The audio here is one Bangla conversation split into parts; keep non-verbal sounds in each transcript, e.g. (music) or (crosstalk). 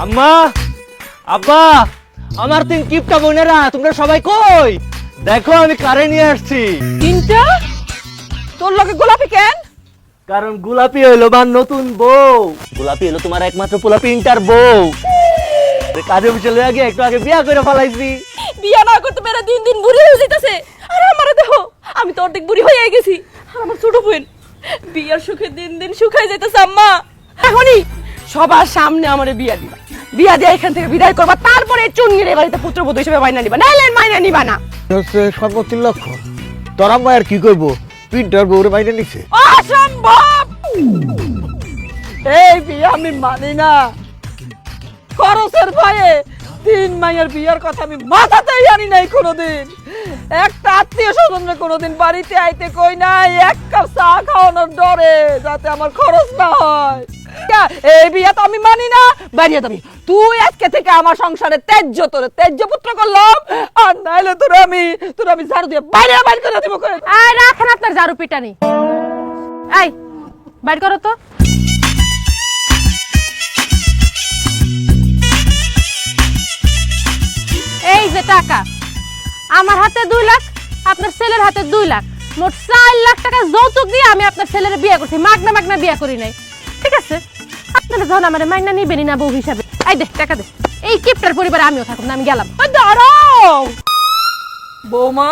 আম্মা! আব্বা! আমার তিন কিপটা বোনেরা তোমরা সবাই কই? দেখো আমি কারে নিয়ে আসছি। তিনটা? তোর লগে গোলাপি কেন? কারণ গোলাপি হইল আমার নতুন বউ। গোলাপি হলো তোমার একমাত্র পোলাপি ইন্টার বউ। কাজে বসে লয়ে আগে একটু আগে বিয়া করে ফেলাইছি। বিয়া না করতে পেরে দিন দিন বুড়ি হয়ে যাইতাছে। আর আমারে দেখো আমি তো অর্ধেক বুড়ি হয়ে গেছি। আর আমার ছোট বোন বিয়ার সুখে দিন দিন শুকাই যাইতাছে আম্মা। এখনই সবার সামনে আমারে বিয়া দিবা। বিয়া দিয়ে এখান থেকে বিদায় করবা তারপরে চুন্নির এ বাড়িতে পুত্রবধূ হিসেবে মাইনা নিবা। নাইলে মাইনা নিবা না। হচ্ছে সর্বোচ্চ লক্ষ্য তোরা মায়ের কি করব? পিন্টার বউরে বাইরে নিছে। অসম্ভব! এই বিয়ে আমি মানি না। খরচের ভয়ে তিন মাইয়ের বিয়ের কথা আমি মাথাতেই আনি নাই কোনোদিন। একটা আত্মীয় স্বজনরা কোনোদিন বাড়িতে আইতে কই নাই। এক কাপ চা খাওয়ানোর ডরে যাতে আমার খরচ না হয়। এই আমি আপনার যে টাকা, আমার হাতে দুই লাখ, আপনার ছেলের হাতে দুই লাখ। মোট চার লাখ টাকা যৌতুক দিয়ে আমি আপনার ছেলের বিয়ে করছি। মাগনা মাগনা বিয়ে করি নাই। ঠিক আছে? আপনারা যখন আমার মাগনা নিবেনই না বউ হিসাবে। এই দে টাকা দে। এই কিপটার পরিবারে আমিও থাকুন না আমি গেলাম। ওই দাঁড়াও! বৌমা?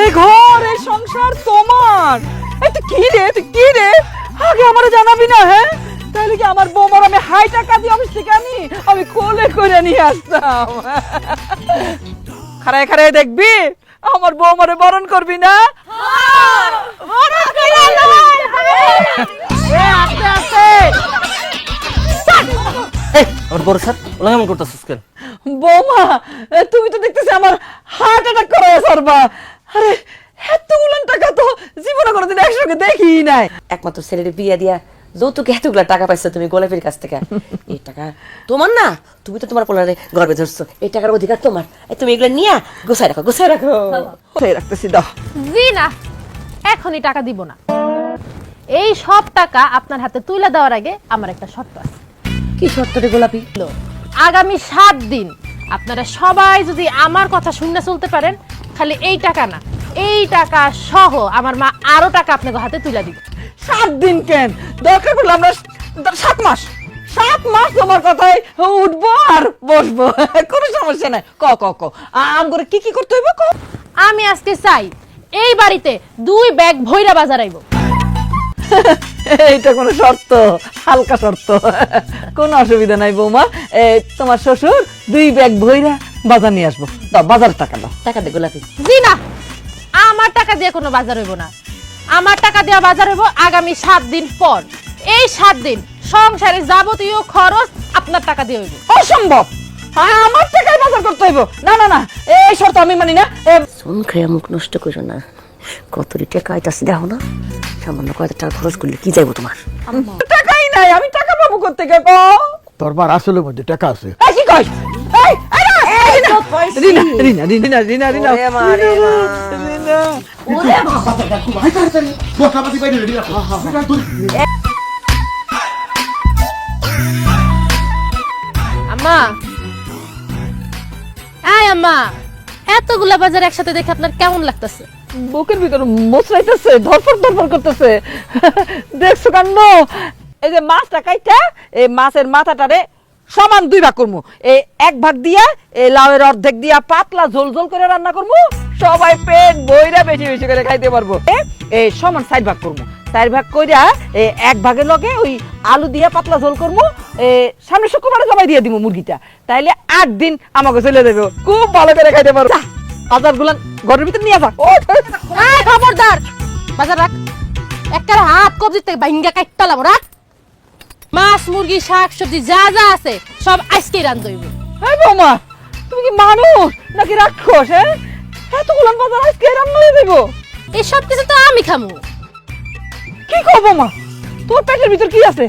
এই ঘর এই সংসার তোমার। এই তুই কি রে তুই কি রে? আগে আমার জানাবি না হ্যাঁ? তাহলে কি আমার বৌমার আমি হাই টাকা দিয়ে অফিস থেকে আনি আমি কোলে করে নিয়ে আসতাম? খারায় খারায় দেখবি? আমার বৌমারে বরণ করবি না? আস্তে এই আমার বড় স্যার ওলা কেমন করতেছিস কেন বৌমা তুমি তো দেখতেছি আমার হার্ট অ্যাটাক করে সরবা। আরে এতগুলো টাকা তো জীবনে কোনোদিন একসঙ্গে দেখি নাই। একমাত্র ছেলের বিয়ে দিয়া যৌতুকে এতগুলা টাকা পাইছো তুমি গোলাপের কাছ থেকে। (laughs) এই টাকা তোমার না? তুমি তো তোমার পোলারে গর্বে ধরছো। এই টাকার অধিকার তোমার। তুমি এগুলো নিয়া গোছায় রাখো গোছায় রাখো। রাখতেছি দাও। জি না এখনই টাকা দিব না। এই সব টাকা আপনার হাতে তুলে দেওয়ার আগে আমার একটা শর্ত আছে। কি শর্ত রে গোলাপি? আগামী সাত দিন আপনারা সবাই যদি আমার কথা শুনে চলতে পারেন খালি এই টাকা না এই টাকা সহ আমার মা আরও টাকা আপনাকে হাতে তুলে দিবে। সাত দিন কেন? দরকার পড়লে আমরা সাত মাস সাত মাস তোমার কথায় উঠবো আর বসবো। কোনো সমস্যা নাই। ক ক ক। আম করে কি কি করতে হইব ক? আমি আজকে চাই এই বাড়িতে দুই ব্যাগ ভৈরা বাজার আইব এইটা কোনো শর্ত হালকা শর্ত। কোনো অসুবিধা নাই বৌমা। এ, তোমার শ্বশুর দুই ব্যাগ ভইরা বাজার নিয়ে আসব। দাও বাজার টাকা দাও। টাকা দে গোলাপি। জি না আমার টাকা দিয়ে কোনো বাজার হইব না। আমার টাকা দেওয়া বাজার হইব আগামী সাত দিন পর। এই সাত দিন সংসারে যাবতীয় খরচ আপনার টাকা দিয়ে হইব। অসম্ভব! হ্যাঁ, আমার টাকায় বাজার করতে হইব। না না না এই শর্ত আমি মানি না। শোন খেয়ে মুখ নষ্ট করো না। কত টাকা আইতাছে দেখো না। সামান্য টাকা খরচ করলে কি যাইবো তোমার? টাকাই নাই আমি টাকা পাবো করতে গে তোর মার আসলে মধ্যে টাকা আছে। কি কই রিনা রিনা রিনা রিনা। রিনা। আয় আম্মা। এতগুলা বাজার একসাথে দেখে আপনার কেমন লাগতেছে? বুকের ভিতর মোচড়াইতেছে ধরপর ধরপর করতেছে। দেখছ কাণ্ড? এই যে মাছটা কাইটা, এই মাছের মাথাটারে সমান দুই ভাগ করমু। এই এক ভাগ দিয়া, এই লাউয়ের অর্ধেক দিয়া পাতলা ঝোল ঝোল করে রান্না করমু। সবাই পেট বইরা বেশি বেশি করে খাইতে পারব। এই সমান সাইড ভাগ করব চার ভাগ কইরা এই এক ভাগের লগে ওই আলু দিয়া পাতলা ঝোল করব সামনে শুক্রবারে জবাই দিয়ে দিব মুরগিটা। তাইলে আট দিন আমাকে চলে যাবে খুব ভালো করে খাইতে পারব। বাজার গুলান ঘরের ভিতর নিয়ে যা। আয় খবরদার। বাজার রাখ। একবার হাত কবজি থেকে ভাঙ্গা কাটতে লাবো রাখ। মাছ মুরগি শাক সবজি যা যা আছে সব আজকেই রান দইব হ্যাঁ বৌমা তুমি কি মানুষ নাকি রাক্ষস হ্যাঁ? এতগুলো বাজার আজকে রান্না হয়ে দেবো। এই সব কিছু তো আমি খামু। কি কর বৌমা? তোর পেটের ভিতর কি আছে?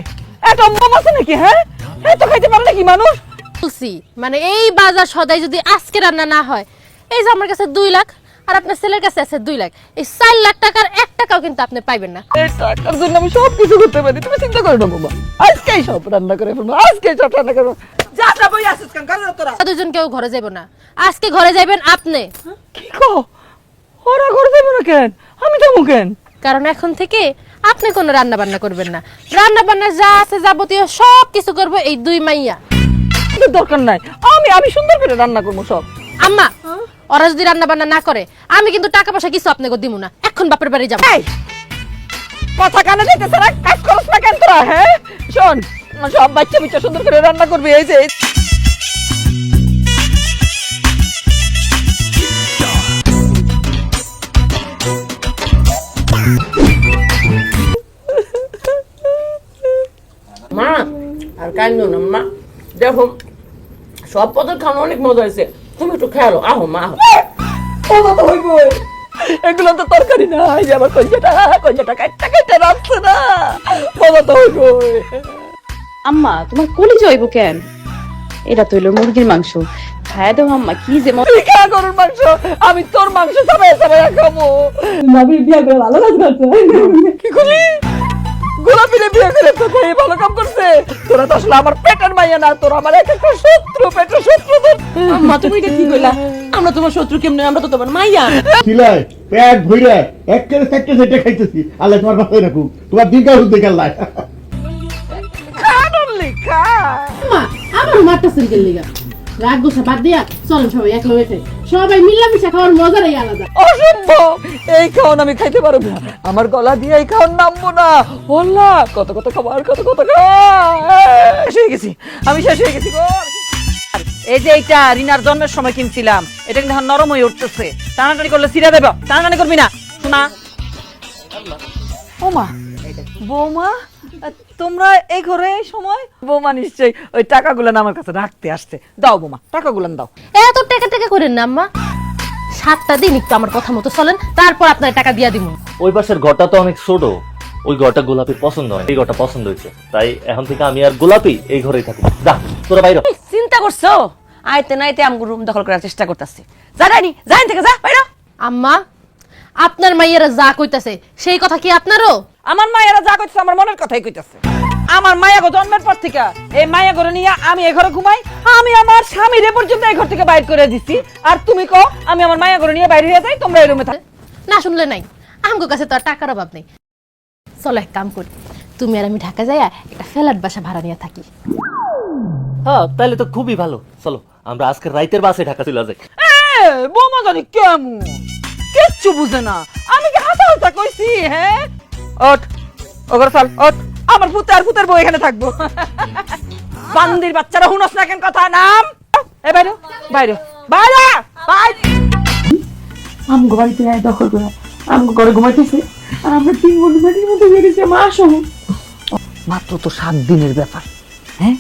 একটা মম আছে নাকি হ্যাঁ? হ্যাঁ তো খাইতে পারে নাকি মানুষ? বলছি মানে এই বাজার সদাই যদি আজকে রান্না না হয় এই যে আমার কাছে দুই লাখ আর আপনার ছেলের কাছে আছে দুই লাখ। এই চার লাখ টাকার এক টাকাও কিন্তু আপনি পাইবেন না। এই টাকার জন্য আমি সব কিছু করতে পারি তুমি চিন্তা করো না বাবা আজকেই সব রান্না করে ফেলব আজকেই সব রান্না করব যা যা বই আসিস কেন কাজ তোরা। দুজন কেউ ঘরে যাইব না। আজকে ঘরে যাইবেন আপনি। কি কো? ওরা করে দেবো না কেন? আমি যাব কেন? কারণ এখন থেকে আপনি কোনো রান্না বান্না করবেন না। রান্না বান্না যা আছে যাবতীয় সব কিছু করব এই দুই মাইয়া। কিন্তু দরকার নাই। আমি আমি সুন্দর করে রান্না করব সব। আম্মা ওরা যদি রান্না বান্না না করে, আমি কিন্তু টাকা পয়সা কিছু আপনাকে দিব না। এখন বাপের বাড়ি যাব। কথা কানে দিতেছে না, কাজ করছ না কেন তোরা হ্যাঁ? শোন সব বাচ্চা বিচ্চা সুন্দর করে রান্না করবি, এই যে। মা, আর কান্দো না, মা। দেখো, সব পদের খাওয়ানো অনেক মজা হয়েছে। তুমি একটু খেয়ালো আহো মা আহো। ওমা তো হইব। এগুলো তো তরকারি না এই যে আমার কঞ্জাটা কঞ্জাটা কাটটা কাটটা রাখছে না। তো হইব। আম্মা তোমার কলিজা হইব কেন? এটা তো হইল মুরগির মাংস। খায় দাও আম্মা কি যে মজা খা গরুর মাংস আমি তোর মাংস সবাই সবাই খাব। বিয়ে করে ভালো করছে। কি করলি? গোলাপিরে বিয়ে করে তো এই ভালো কাম করছে। তোরা তো আসলে আমার পেটের মাইয়া না তোরা আমার এক একটা শত্রু পেটের শত্রু তোর। আম্মা তুমি এটা কি কইলা? আমরা তোমার শত্রু কেমনে আমরা তো তোমার মাইয়া। সিলাই পেট ভইরা এক করে চারটে চারটে খাইতেছি। আল্লাহ তোমার বাসায় রাখুক। তোমার দিন কাল দেখে আল্লাহ। খা নড়লি, খা। আমার মারতেছেন কে লিগা? রাগ বাদ দিয়া চলেন সবাই এক সবাই মিলামিশা খাওয়ার মজাটাই আলাদা। অসম্ভব! এই খাওন আমি খাইতে পারব না। আমার গলা দিয়ে এই খাওন নামবো না। ওল্লা, কত কত খাবার, কত কত খাবার শেষ গেছি। আমি শেষ হয়ে গেছি গো। এই যে এইটা রিনার জন্মের সময় কিনছিলাম, এটা কিন্তু নরম হয়ে উঠতেছে। টানাটানি করলে সিরা দেব। টানাটানি করবি না। শোনা। ওমা, বৌমা। তোমরা এই ঘরে এই সময়? বৌমা নিশ্চয়ই ওই টাকাগুলো আমার কাছে রাখতে আসছে। দাও বৌমা টাকাগুলো দাও। এত টাকা টাকা করেন না আম্মা। সাতটা দিন একটু আমার কথা মতো চলেন তারপর আপনার টাকা দিয়া দিব ওই পাশের ঘরটা তো অনেক ছোট। ওই ঘরটা গোলাপির পছন্দ হয় এই ঘরটা পছন্দ হয়েছে। তাই এখন থেকে আমি আর গোলাপি এই ঘরেই থাকব। যা তোরা বাইরে চিন্তা করছ? আইতে নাইতে আমগো রুম দখল করার চেষ্টা করতেছে। যা রানি যাইন থেকে যা বাইরে আম্মা আপনার মাইয়েরা যা কইতাছে সেই কথা কি আপনারও? আমার মায়েরা যা করছে আমার মনের কথাই কইতাছে। আমার মায়া গো জন্মের পর থেকে এই মায়া ঘরে নিয়ে আমি এই ঘরে ঘুমাই আমি আমার স্বামীর এ পর্যন্ত এই ঘর থেকে বাইর করে দিছি। আর তুমি কো আমি আমার মায়া ঘরে নিয়ে বাইরে হয়ে যাই তোমরা এই রুমে থাক। না শুনলে নাই আমগো কাছে তো আর টাকার অভাব নেই। চলো এক কাম করি তুমি আর আমি ঢাকা যাইয়া একটা ফ্ল্যাট বাসা ভাড়া নিয়ে থাকি। হ্যাঁ তাহলে তো খুবই ভালো। চলো আমরা আজকে রাইতের বাসে ঢাকা চলে যাই। বৌমা জানি কেমন? কিচ্ছু বুঝে না। আমি কি হাসা হাসা কইছি হ্যাঁ? ওঠ ওগর চল ওঠ। আমার পুতে আর পুতের বউ এখানে থাকব। বান্দির বাচ্চারা হুনস না কেন কথা নাম? এ বাইরে বাইরে বাইরে বাইরে। আমগো বাড়িতে আয় দখল করে। আমগো ঘরে ঘুমাইতেছে। আর আমরা তিন বন্ধু বাড়ির মধ্যে বেরিয়েছে মা আসো। মাত্র তো সাত দিনের ব্যাপার। হ্যাঁ?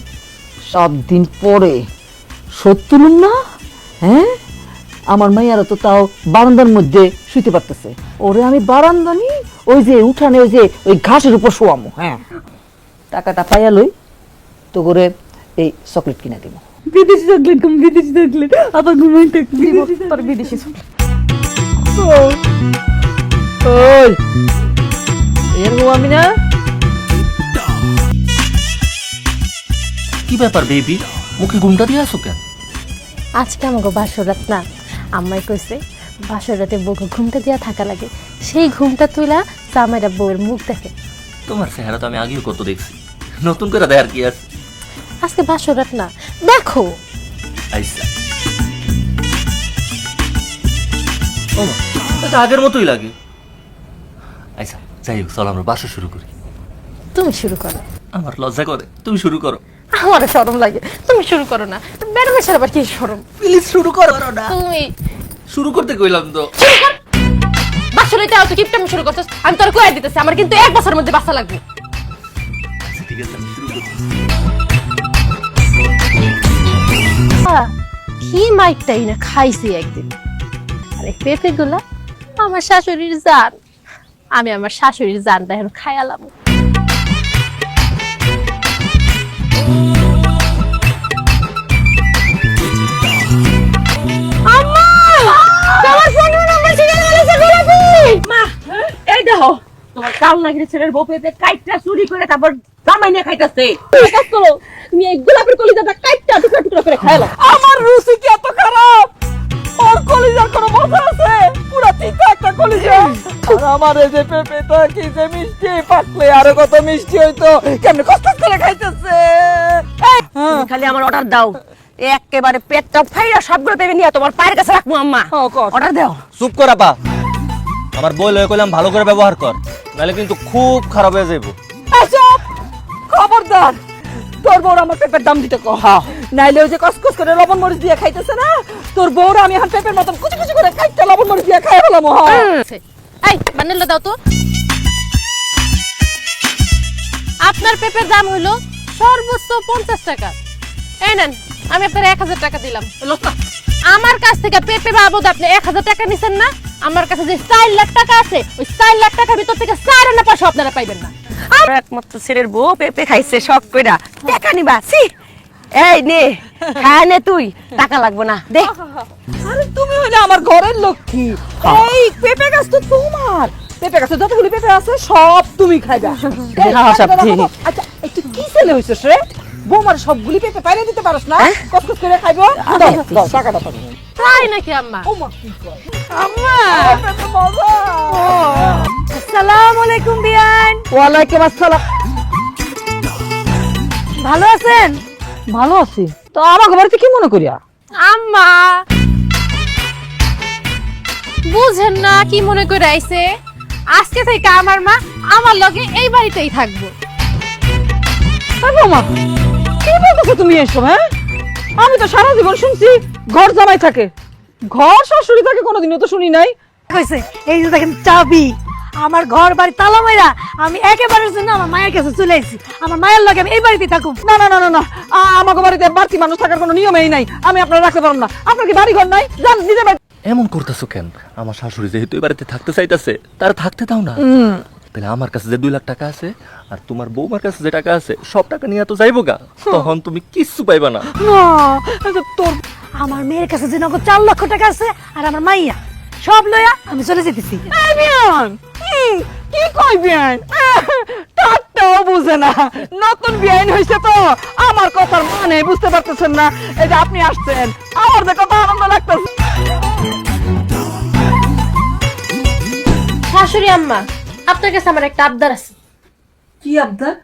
সাত দিন পরে। সত্তর না? হ্যাঁ? আমার মাইয়ারা তো তাও বারান্দার মধ্যে শুইতে পারতেছে। ওরে আমি বারান্দা নি ওই যে উঠানে ওই যে ওই ঘাসের উপর শোয়ামো হ্যাঁ। টাকাটা পাইয়া লই তো করে এই চকলেট কিনে দিব বিদেশি চকলেট কম বিদেশি চকলেট। আবার ঘুমাইতে দিব তোর বিদেশি চকলেট। ওই। এরকম আমি না? কি ব্যাপার বেবি? মুখে ঘুমটা দিয়ে আসো কেন? আজকে আমাকে বাসর রাত না। আম্মাই কইছে বাসর রাতে বউকে ঘুমটা দিয়া থাকা লাগে। সেই ঘুমটা তুইলা জামাইরা বউয়ের মুখ দেখে। তোমার চেহারা তো আমি আগেও কত দেখছি। নতুন করে দেখার কি আছে? আজকে বাসর রাত না দেখো। আইসা। ওমা এটা আগের মতোই লাগে। আইসা যাই হোক চলো আমরা বাসা শুরু করি। তুমি শুরু করো। আমার লজ্জা করে তুমি শুরু করো। আমার শরম লাগে। তুমি শুরু করো না। ম্যাডামের সাথে আবার কি শরম? প্লিজ শুরু করো না। তুমি শুরু করতে কইলাম তো। বাসর রাতে অত কিপটা শুরু করছিস। আমি তোর কয়ে দিতেছি। আমার কিন্তু এক বছরের মধ্যে বাসা লাগবে। ঠিক আছে শুরু আহ, কি মাইকটাই না খাইছি একদিন। আর পেঁপে গুলা আমার শাশুড়ির জান আমি আমার শাশুড়ির জানটা এখন খায়ালাম কাল নাকি ছেলের বউ পেতে কাইটটা চুরি করে তারপর জামাই নিয়ে খাইতেছে। তুমি এই গোলাপের কলিজাটা কাইটটা টুকরা টুকরা করে খাইলো। আমার রুচি কি এত খারাপ? ওর কলিজার কোনো মজা আছে? পুরা তিনটা একটা কলিজা। আর আমার এই যে পেঁপেটা কি যে মিষ্টি পাকলে আরও কত মিষ্টি হইতো। কেমনে কষ্ট করে খাইতেছে? খালি আমার অর্ডার দাও। একেবারে পেটটা ফাইরা সবগুলো পেবে নিয়ে তোমার পায়ের কাছে রাখব আম্মা। অর্ডার দাও। চুপ কর আপা। আমার বই লয়ে কইলাম ভালো করে ব্যবহার কর নাহলে কিন্তু খুব খারাপ হয়ে যাইব। এসব খবরদার তোর বউর আমার পেঁপের দাম দিতে কহ নাইলে ওই যে কসকস করে লবণ মরিচ দিয়ে খাইতেছে না তোর বউর আমি এখন পেঁপের মতন কুচি কুচি করে খাইতে লবণ মরিচ দিয়ে খাই হলাম এই বান্ডেলটা দাও তো। আপনার পেপের দাম হইল সর্বোচ্চ পঞ্চাশ টাকা। এই নেন আমি আপনার এক হাজার টাকা দিলাম। আমার কাছ থেকে পেপে বাবদ আপনি এক হাজার টাকা নিছেন না আমার কাছে যে চার লাখ টাকা আছে ওই চার লাখ টাকার ভিতর থেকে চার আনা পয়সা আপনারা পাইবেন না। আমার একমাত্র ছেলের বউ পেঁপে খাইছে শখ কইরা। টাকা নিবা সি এই নে খায় নে তুই টাকা লাগবে না দে। আরে তুমি হইলে আমার ঘরের লক্ষ্মী। এই পেঁপে গাছ তো তোমার। পেঁপে গাছে যতগুলি পেঁপে আছে সব তুমি খাইবা। (laughs) হ্যাঁ, সব আচ্ছা একটু কি ছেলে হইছিস রে? বৌমার সবগুলি পেঁপে পাইরে দিতে পারস না। কসকস করে খাইবো। টাকাটা দাও। তাই নাকি আম্মা? ও মা, কি কয়? আম্মা। আসসালামু আলাইকুম বিয়ান। ওয়ালাইকুম আসসালাম। ভালো আছেন? ভালো আছি। তো আমার বাড়িতে কি মনে করিয়া? আম্মা। বুঝেন না কি মনে করে আইছে? আজকে থেকে আমার মা আমার লগে এই বাড়িতেই থাকব। বৌমা কি বলতেছো তুমি এসব হ্যাঁ? আমি তো সারা জীবন শুনছি ঘর জামাই থাকে। ঘর শাশুড়ি থাকে কোনোদিনও তো শুনি নাই। কইছে এই যে দেখেন চাবি আমার ঘর বাড়ি তালা মাইরা আমি একেবারের জন্য আমার মায়ের কাছে চলে আইছি। আমার মায়ের লগে আমি এই বাড়িতে থাকুম। না না না না না। আমাকে বাড়িতে বাড়তি মানুষ থাকার কোনো নিয়মেই নাই। আমি আপনার রাখতে পারব না। আপনার কি বাড়ি ঘর নাই? যান নিজে বাড়ি এমন করতেছো কেন? আমার শাশুড়ি যেহেতু এই বাড়িতে থাকতে চাইতেছে তার থাকতে দাও না। তাহলে আমার কাছে যে দুই লাখ টাকা আছে আর তোমার বৌমার কাছে যে টাকা আছে সব টাকা নিয়ে তো যাইবো গা। তখন তুমি কিচ্ছু পাইবা না। না তোর আমার মেয়ের কাছে যে নগদ চার লক্ষ টাকা আছে আর আমার মাইয়া সব লইয়া আমি চলে যেতেছি। কি কই বিয়ান? টাকটাও বুঝে না। নতুন বিয়ান হয়েছে তো। আমার কথার মানে বুঝতে পারতেছেন না। এই যে আপনি আসছেন আমার যে কথা আনন্দ লাগতেছে। শাশুড়ি আম্মা আপনার কাছে আমার একটা আবদার আছে। কি আবদার?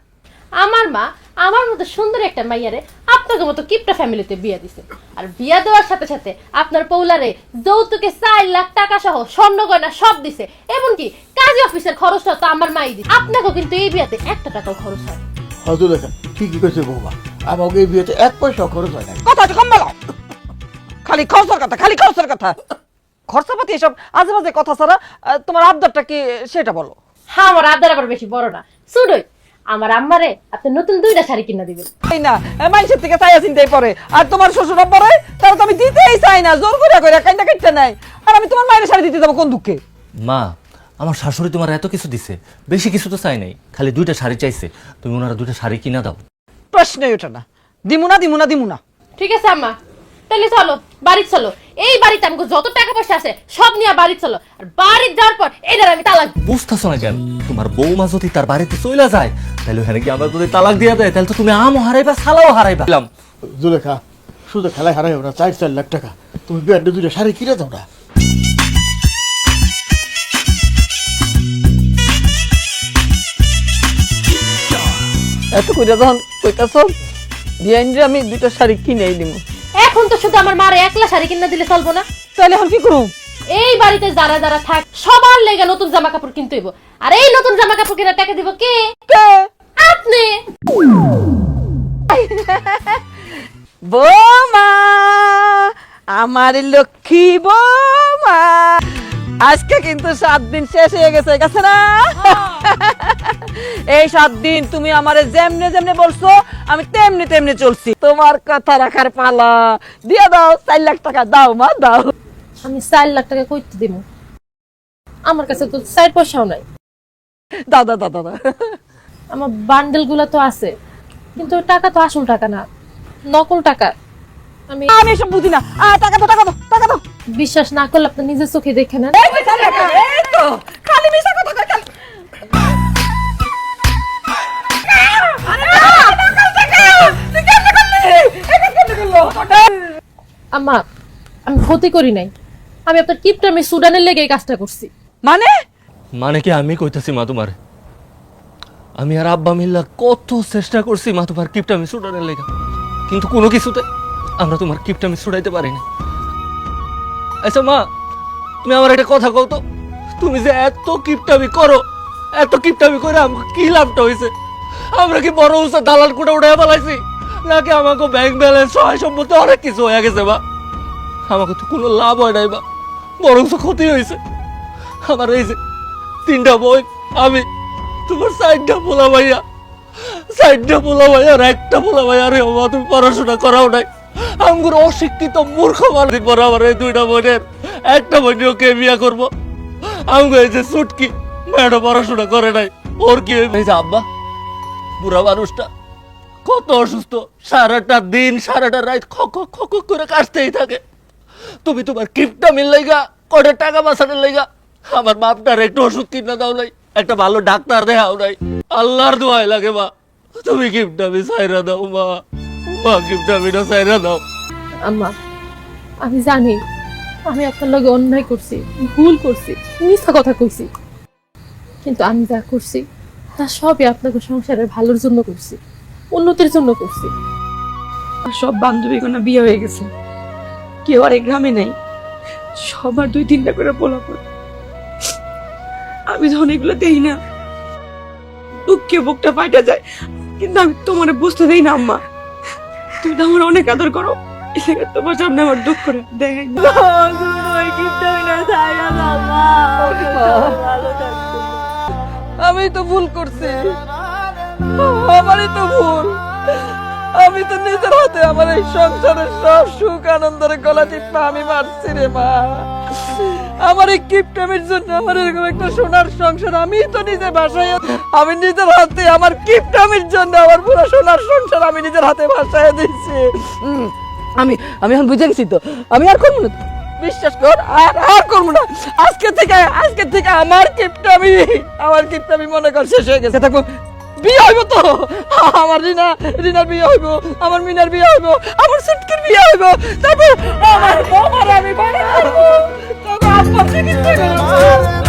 আমার মা আমার মতো সুন্দর একটা মাইয়ারে আপনাকে মতো কিপটা ফ্যামিলিতে বিয়ে দিছে। আর বিয়া দেওয়ার সাথে সাথে আপনার পৌলারে যৌতুকে চার লাখ টাকা সহ স্বর্ণ গয়না সব দিছে। এমনকি কাজী অফিসের খরচটা তো আমার মাই দিছে। আপনাকেও কিন্তু এই বিয়াতে একটা টাকাও খরচ হয় হজু দেখা ঠিকই কইছে বৌমা। আমাকে এই বিয়েতে এক পয়সা খরচ হয় না কথা কম বলো খালি খরচার কথা খালি খরচার কথা। খরচাপাতি এসব আজে বাজে কথা ছাড়া তোমার আবদারটা কি সেটা বলো। হ্যাঁ আমার আবদার আবার বেশি বড় না। শুনুই আমার আম্মারে আপনি নতুন দুইটা শাড়ি কিনা দিবেন। এই না? মানুষের থেকে চাইয়া চিন্তাই পরে। আর তোমার শ্বশুর পরে? তারা তো আমি দিতেই চাই না জোর করে করে কাইন্দা কাইতে নাই। আর আমি তোমার মায়ের শাড়ি দিতে যাব কোন দুঃখে? মা আমার শাশুড়ি তোমার এত কিছু দিছে বেশি কিছু তো চাই নাই খালি দুইটা শাড়ি চাইছে তুমি ওনারা দুইটা শাড়ি কিনা দাও। প্রশ্নই ওঠে না। দিমুনা দিমুনা দিমুনা। ঠিক আছে আম্মা। তাহলে চলো বাড়ি চলো। এই বাড়িতে আমাকে যত টাকা পয়সা আছে সব নিয়ে বাড়ি চলো। আর বাড়ি যাওয়ার পর এদের আমি তালাক। বুঝতেছো না কেন? তোমার বৌমা যদি তার বাড়িতে চলে যায় তাহলে ওখানে কি আমরা যদি তালাক দিয়ে দেয় তাহলে তো তুমি আমও হারাইবা সালাও হারাইবা। দিলাম। জুলেখা শুধু খেলায় হারাই না চার চার লাখ টাকা। তুমি বিয়ারটা দুইটা শাড়ি কিনে দাও না। এত কইরা যখন কইতাছ বিয়াইন যে আমি দুটো শাড়ি কিনেই দিব এখন তো শুধু আমার মার একলা শাড়ি কিনা দিলে চলবো না। তাহলে এখন কি করুম? এই বাড়িতে যারা যারা থাক সবার লেগে নতুন জামা কাপড় কিনতে হইব। আর এই নতুন জামা কাপড় কেনার টাকা দিব কে? কে? আপনি বৌমা আমার লক্ষ্মী বৌমা। আজকে কিন্তু সাত দিন শেষ হয়ে গেছে গেছে না? এই সাত দিন তুমি আমারে যেমনে যেমনে বলছো আমি তেমনি তেমনি চলছি। তোমার কথা রাখার পালা। দিয়ে দাও চার লাখ টাকা দাও মা দাও। আমি চার লাখ টাকা কইতে দিব আমার কাছে তো চার পয়সাও নাই। দাও দাও দাও। আমার বান্ডেলগুলো তো আছে। কিন্তু টাকা তো আসল টাকা না নকল টাকা। আমি আমি এসব বুঝি না। টাকা দাও টাকা দাও টাকা দাও। বিশ্বাস না করলে আপনি নিজের চোখে দেখে নেন। খালি মিশা কথা আম্মা আমি ক্ষতি করি নাই। আমি আপনার কিপটা আমি সুডানের লেগে এই কাজটা করছি। মানে? মানে কি আমি কইতাছি মা তোমার? আমি আর আব্বা মিল্লা কত চেষ্টা করছি মা তোমার কিপটা আমি ছুটানোর লেগা। কিন্তু কোনো কিছুতে আমরা তোমার কিপটা আমি ছুটাইতে পারিনি। আচ্ছা মা, তুমি আমার একটা কথা কও তো। তুমি যে এত কিপটামি করো, এত কিপটামি করে আমাকে কি লাভটা হয়েছে? আমরা কি বড় উঁচা দালাল কোটা উঠে ফেলাইছি? নাকি আমাকে ব্যাংক ব্যালেন্স সহায় সম্পত্তি অনেক কিছু হয়ে গেছে বা আমাকে তো কোনো লাভ হয় নাই বা বরং ক্ষতি হয়েছে। আমার এই যে তিনটা বই আমি তোমার সাইডটা পোলা ভাইয়া। সাইডটা পোলা ভাইয়া আর একটা পোলা ভাইয়া রে বাবা তুমি পড়াশোনা করাও নাই। আমগুর অশিক্ষিত মূর্খ মানুষ। আমার এই দুইটা বোনের। একটা বোন ওকে বিয়া করব? আমগো এই যে সুটকি মেয়েটা পড়াশোনা করে নাই। ওর কি যে আব্বা, বুড়া মানুষটা কত অসুস্থ। সারাটা দিন, সারাটা রাত খক খক করে কাটতেই থাকে। তুমি তোমার কিপটা মিল লাইগা কটা টাকা বাঁচানোর লাইগা। আমার বাপটার একটু ওষুধ কিনা দাও নাই। একটা ভালো ডাক্তার দেখাও নাই। আল্লাহর দোয়াই লাগে, মা। তুমি কিপটা মি সাইরা দাও, মা। মা কিপটা মিটা সাইরা দাও। আম্মা, আমি জানি, আমি আপনার লগে অন্যায় করছি, ভুল করছি, মিথ্যা কথা কইছি। কিন্তু আমি যা করছি, তা সবই আপনাকে সংসারের ভালোর জন্য করছি, উন্নতির জন্য করছি। আর সব বান্ধবীগুলো বিয়ে হয়ে গেছে। কেউ আর এই গ্রামে নেই। সবার দুই তিনটা করে পোলা পোলাপন আমি যখন এগুলো দেই না, দুঃখে বুকটা ফাইটা যায়। কিন্তু আমি তোমার বুঝতে দেই না, আম্মা। তুমি তো আমার অনেক আদর করো। তোমার সামনে আমার দুঃখ করে দেখাই। আমি তো ভুল করছি। আমারই তো ভুল। আমি তো নিজের হাতে আমার এই সংসারের সব সুখ আনন্দের গলা টিপা আমি মারছি রে মা। আমার এই কিপটামের জন্য আমার এরকম একটা সোনার সংসার আমি তো নিজে ভাসাই আমি নিজের হাতে আমার কিপটামের জন্য আমার পুরো সোনার সংসার আমি নিজের হাতে ভাসায় দিচ্ছি আমি আমি এখন বুঝে গেছি তো। আমি আর করব না বিশ্বাস কর, আর আর করব না। আজকে থেকে আজকে থেকে আমার কিপটা আমি আমার কিপটা আমি মনে কর শেষ হয়ে গেছে। থাকব বিয়ে হইব তো। আমার রিনা, রিনার বিয়ে হইব, আমার মিনার বিয়ে হইব, আমার সিটকির বিয়ে হইব। তারপর আমার আমার আমি বাড়ি করব তবে আব্বা চিকিৎসা করব